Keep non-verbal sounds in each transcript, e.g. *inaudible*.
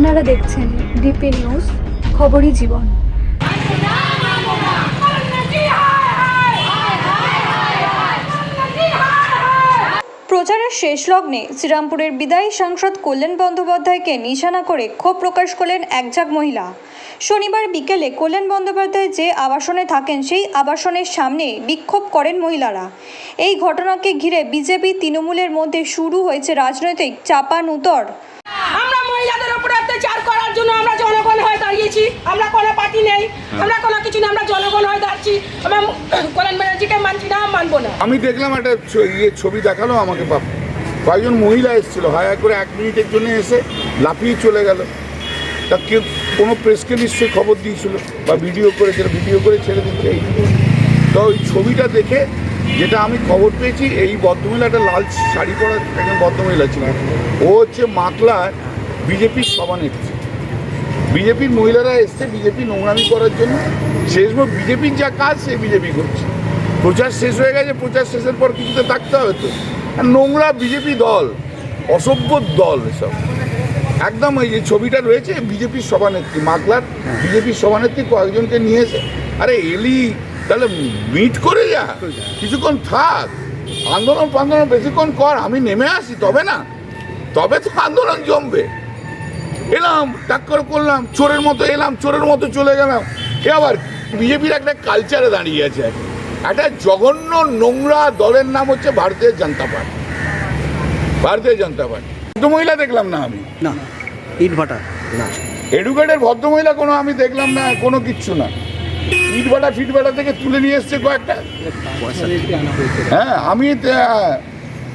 আপনারা দেখছেন DP news খবরই জীবন। প্রচারের শেষ লগ্নে শ্রীরামপুরের বিদায়ী সাংসদ কল্যাণ বন্দ্যোপাধ্যায়কে নিশানা করে ক্ষোভ প্রকাশ করলেন একঝাঁক মহিলা। শনিবার বিকেলে কল্যাণ বন্দ্যোপাধ্যায় যে আবাসনে থাকেন, সেই আবাসনের সামনে বিক্ষোভ করেন মহিলারা। এই ঘটনাকে ঘিরে বিজেপি তৃণমূলের মধ্যে শুরু হয়েছে রাজনৈতিক চাপানুতর। অত্যাচার করার জন্য আমরা জনগণ হয়ে দাঁড়িয়েছি। আমরা কোনো পার্টি নেই। আমরা কোনো কিছু না আমরা জনগণ হয়ে দাঁড়িয়েছি। আমরা *coughs* কল্যাণ ব্যানার্জিকে মানছি না মানবো না। আমি দেখলাম একটা ইয়ে ছবি দেখাল আমাকে বাপ। কয়েকজন মহিলা এসেছিল। হায়া করে এক মিনিটের জন্য এসে লাফিয়ে চলে গেল। তা কেউ কোনো প্রেসকে নিশ্চয়ই খবর দিয়েছিল বা ভিডিও করে করেছিল ভিডিও করে ছেড়ে দিচ্ছে এই। তো ওই ছবিটা দেখে যেটা আমি খবর পেয়েছি এই ভদ্রমহিলা একটা লাল শাড়ি পরা একজন ভদ্রমহিলা ছিল ও হচ্ছে মাকলার বিজেপির সভানেত্রী বিজেপির মহিলারা এসছে বিজেপি নোংরামি করার জন্য। শেষ বিজেপির যা কাজ সে বিজেপি করছে। প্রচার শেষ হয়ে গেছে প্রচার শেষের পর কিছুতে থাকতে হবে তো। আর নোংরা বিজেপি দল অসভ্য দল এসব। একদম এই যে ছবিটা রয়েছে বিজেপির সভানেত্রী মাকলার বিজেপির সভানেত্রী কয়েকজনকে নিয়ে এসে আরে এলি তাহলে মিট করে যা। কিছুক্ষণ থাক। আন্দোলন ফান্দোলন বেশিক্ষণ কর আমি নেমে আসি তবে না। তবে তো আন্দোলন জমবে। এলাম টাক্কর করলাম চোরের মতো এলাম চোরের মতো চলে গেলাম। এ আবার বিজেপির একটা কালচারে দাঁড়িয়ে আছে। একটা জঘন্য নোংরা দলের নাম হচ্ছে ভারতীয় জনতা পার্টি। ভারতীয় জনতা পার্টি। ভদ্রমহিলা দেখলাম না আমি? না ইট ভাটা না। এডুকেটেড ভদ্রমহিলা কোনো আমি দেখলাম না কোনো কিচ্ছু না। ইটবাটা ফিটবাটা থেকে তুলে নিয়ে এসছে কয়েকটা। হ্যাঁ আমি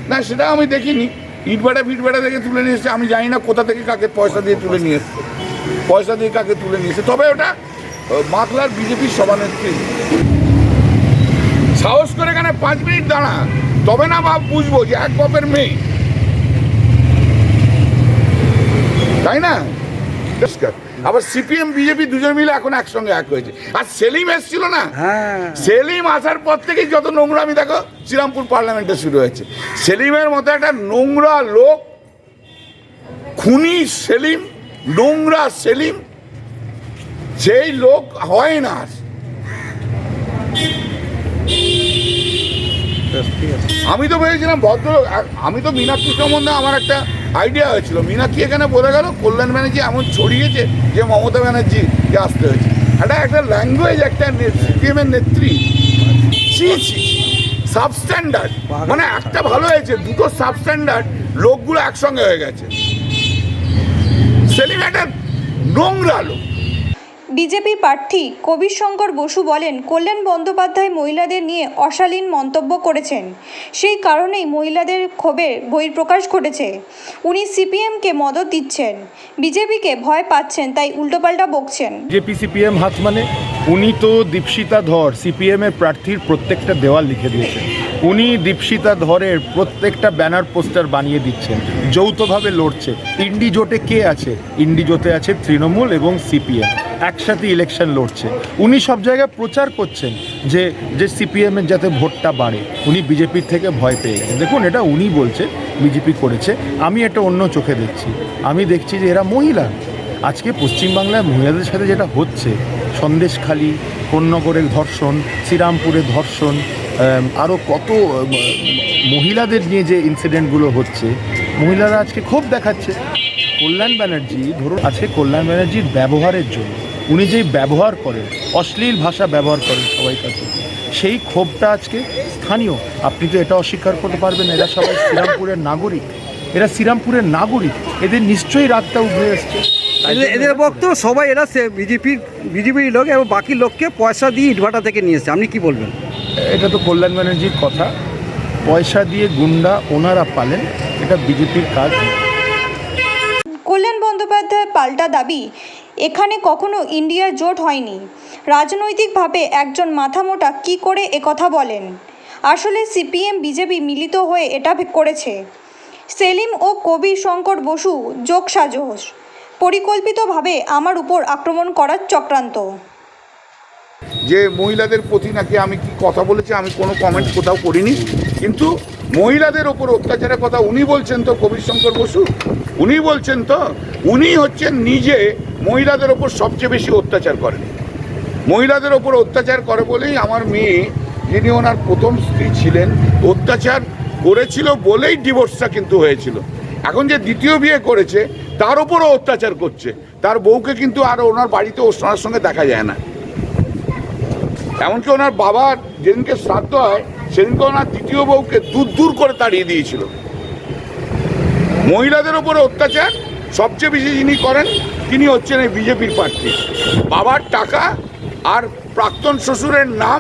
না সেটা আমি দেখিনি। ইটবাটা ফিটবাটা থেকে তুলে নিয়ে এসছে। আমি জানি না কোথা থেকে কাকে পয়সা দিয়ে তুলে নিয়ে এসছে। পয়সা দিয়ে কাকে তুলে নিয়ে এসছে। তবে ওটা মাতলার বিজেপির সভানেত্রী। সাহস করে এখানে পাঁচ মিনিট দাঁড়া তবে না বাপ, বুঝব যে এক বাপের মেয়ে। তাই না? পরিষ্কার। আবার সিপিএম বিজেপি দুজন মিলে এখন একসঙ্গে এক হয়েছে। আর সেলিম এসছিল না? হ্যাঁ। সেলিম আসার পর থেকেই যত নোংরামি দেখো শ্রীরামপুর পার্লামেন্টে শুরু হয়েছে। সেলিমের মতো একটা নোংরা লোক খুনি সেলিম নোংরা সেলিম সেই লোক হয় না আমি তো ভেবেছিলাম ভদ্র আমি তো মীনাক্ষী সম্বন্ধে আমার একটা আইডিয়া হয়েছিল। মীনাক্ষী এখানে বলে গেল কল্যাণ ব্যানার্জি এমন ছড়িয়েছে যে মমতা ব্যানার্জি যে আসতে হয়েছে। একটা একটা ল্যাঙ্গুয়েজ একটা সিপিএমের নেত্রী। ছি নেত্রী সাবস্ট্যান্ডার্ড মানে একটা ভালো হয়েছে দুটো সাবস্ট্যান্ডার্ড লোকগুলো একসঙ্গে হয়ে গেছে। সেলিম একটা নোংরা লোক। বিজেপি প্রার্থী কবির শঙ্কর বসু বলেন, কল্যাণ বন্দ্যোপাধ্যায় মহিলাদের নিয়ে অশালীন মন্তব্য করেছেন। সেই কারণেই মহিলাদের ক্ষোভের বহিঃপ্রকাশ ঘটেছে। উনি সিপিএমকে মদত দিচ্ছেন। বিজেপিকে ভয় পাচ্ছেন, তাই উল্টোপাল্টা বকছেন। জেপি সিপিএম হাত মানে উনি তো দীপশিতা ধর সিপিএম এর প্রার্থীর প্রত্যেকটা দেওয়াল লিখে দিয়েছেন। উনি দীপশিতা ধরের প্রত্যেকটা ব্যানার পোস্টার বানিয়ে দিচ্ছেন। যৌথভাবে লড়ছে। ইন্ডি জোটে কে আছে? ইন্ডি জোটে আছে তৃণমূল এবং সিপিএম। একসাথে ইলেকশন লড়ছে। উনি সব জায়গায় প্রচার করছেন যে যে সিপিএম এর যাতে ভোটটা বাড়ে, উনি বিজেপির থেকে ভয় পেয়ে গেছেন। দেখুন, এটা উনি বলছে বিজেপি করেছে। আমি এটা অন্য চোখে দেখছি। আমি দেখছি যে এরা মহিলা। আজকে পশ্চিমবাংলায় মহিলাদের সাথে যেটা হচ্ছে, সন্দেশখালি, কোন্নগরের ধর্ষণ শ্রীরামপুরে ধর্ষণ আরও কত মহিলাদের নিয়ে যে ইনসিডেন্টগুলো হচ্ছে, মহিলারা আজকে ক্ষোভ দেখাচ্ছে। কল্যাণ ব্যানার্জি, ধরুন, আজকে কল্যাণ ব্যানার্জির ব্যবহারের জন্য উনি যেই ব্যবহার করেন অশ্লীল ভাষা ব্যবহার করেন সবাই কাছে সেই ক্ষোভটা আজকে স্থানীয় আপনি তো এটা অস্বীকার করতে পারবেন এরা সবাই শ্রীরামপুরের নাগরিক এরা শ্রীরামপুরের নাগরিক এদের নিশ্চয়ই রাতটা উঠে এসছে। এদের- বক্তব্য সবাই এরা বিজেপির বিজেপির লোক এবং বাকি লোককে পয়সা দিয়ে ইটভাটা থেকে নিয়ে এসছে। আপনি কি বলবেন? এটা তো কল্যাণ ব্যানার্জির কথা। পয়সা দিয়ে গুন্ডা ওনারা পালেন এটা বিজেপির কাজ। কল্যাণ বন্দ্যোপাধ্যায়ের পাল্টা দাবি এখানে কখনো ইন্ডিয়া জোট হয়নি। রাজনৈতিকভাবে একজন মাথামোটা কি করে একথা বলেন? আসলে সিপিএম, বিজেপি মিলিত হয়ে এটা করেছে। সেলিম ও কবি শঙ্কর বসু যোগ সাজস পরিকল্পিতভাবে আমার উপর আক্রমণ করার চক্রান্ত। যে মহিলাদের প্রতি নাকি আমি কি কথা বলেছি, আমি কোনো কমেন্ট কোথাও করিনি। কিন্তু মহিলাদের ওপর অত্যাচারের কথা উনি বলছেন তো কবির শঙ্কর বসু। উনি বলছেন তো, উনি হচ্ছেন নিজে মহিলাদের ওপর সবচেয়ে বেশি অত্যাচার করেন। মহিলাদের ওপর অত্যাচার করে বলেই আমার মেয়ে, যিনি ওনার প্রথম স্ত্রী ছিলেন, অত্যাচার করেছিল বলেই ডিভোর্সটা কিন্তু হয়েছিল। এখন যে দ্বিতীয় বিয়ে করেছে, তার উপরও অত্যাচার করছে। তার বউকে কিন্তু আর ওনার বাড়িতে ওনার সঙ্গে দেখা যায় না। এমনকি ওনার বাবার যেদিনকে শ্রাদ্ধ হয়, সেদিনকে ওনার দ্বিতীয় বউকে দূর দূর করে তাড়িয়ে দিয়েছিল। মহিলাদের ওপরে অত্যাচার। সবচেয়ে বেশি যিনি করেন, তিনি হচ্ছেন এই বিজেপির প্রার্থী। বাবার টাকা আর প্রাক্তন শ্বশুরের নাম,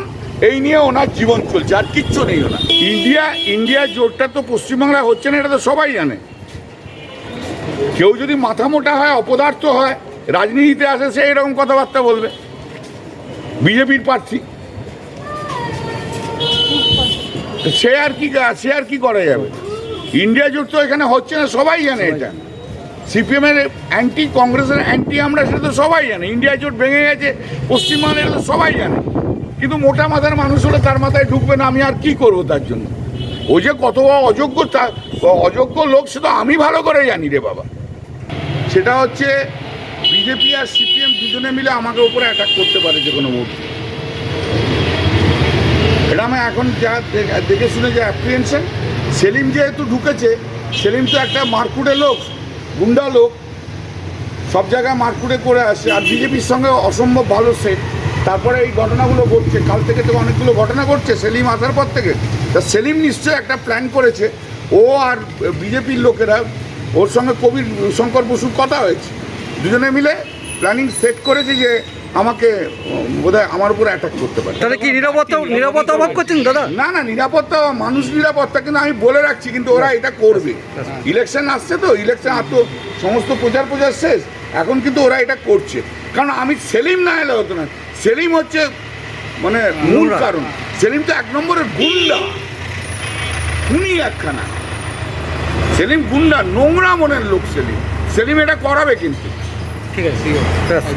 এই নিয়ে ওনার জীবন চলছে, আর কিচ্ছু নেই ওনার। ইন্ডিয়া ইন্ডিয়া জোটটা তো পশ্চিমবাংলায় হচ্ছে না, এটা তো সবাই জানে। কেউ যদি মাথা মোটা হয়, অপদার্থ হয়, রাজনীতিতে আসে, সে এরকম কথাবার্তা বলবে। বিজেপির প্রার্থী। সে আর কি, সে আর কি করা যাবে? ইন্ডিয়া জোট তো এখানে হচ্ছে না, সবাই জানে এটা। সিপিএম এর অ্যান্টি কংগ্রেসের অ্যান্টি আমরা সেটা তো সবাই জানে। ইন্ডিয়া জোট ভেঙে গেছে পশ্চিমবাংলার তো সবাই জানে। কিন্তু মোটা মাথার মানুষ হলে তার মাথায় ঢুকবে না, আমি আর কি করব তার জন্য? ওই যে কত অযোগ্য অযোগ্য লোক সেটা আমি ভালো করে জানি রে বাবা। সেটা হচ্ছে বিজেপি আর সিপিএম দুজনে মিলে আমাকে উপরে অ্যাটাক করতে পারে যে কোনো মুহূর্তে। এটা আমি এখন যা দেখে শুনে যে অ্যাপ্রিহেনশন সেলিম যেহেতু ঢুকেছে, সেলিম তো একটা মারকুটে লোক, গুন্ডা লোক। সব জায়গায় মারকুটে করে আসে। আর বিজেপির সঙ্গে অসম্ভব ভালো সেট তারপরে এই ঘটনাগুলো ঘটছে। কাল থেকে তো অনেকগুলো ঘটনা ঘটছে, সেলিম আসার পর থেকে। তা সেলিম নিশ্চয়ই একটা প্ল্যান করেছে। ও আর বিজেপির লোকেরা, ওর সঙ্গে কবির শঙ্কর বসুর কথা হয়েছে। দুজনে মিলে প্ল্যানিং সেট করেছে যে আমাকে বোধহয় আমার উপর অ্যাটাক করতে পারে। তাহলে কি নিরাপত্তা নিরাপত্তা অভাব করছেন দাদা? না না নিরাপত্তা মানুষ নিরাপত্তা কিন্তু আমি বলে রাখছি কিন্তু ওরা এটা করবে। ইলেকশন আসছে তো ইলেকশন আর তো সমস্ত প্রচার প্রচার শেষ। এখন কিন্তু ওরা এটা করছে। কারণ আমি সেলিম না এলে হতো না। সেলিম হচ্ছে মানে মূল কারণ। সেলিম তো এক নম্বরের গুন্ডা। খুনি একখানা। সেলিম গুন্ডা নোংরা মনের লোক সেলিম। সেলিম এটা করাবে কিন্তু। ঠিক আছে ঠিক আছে।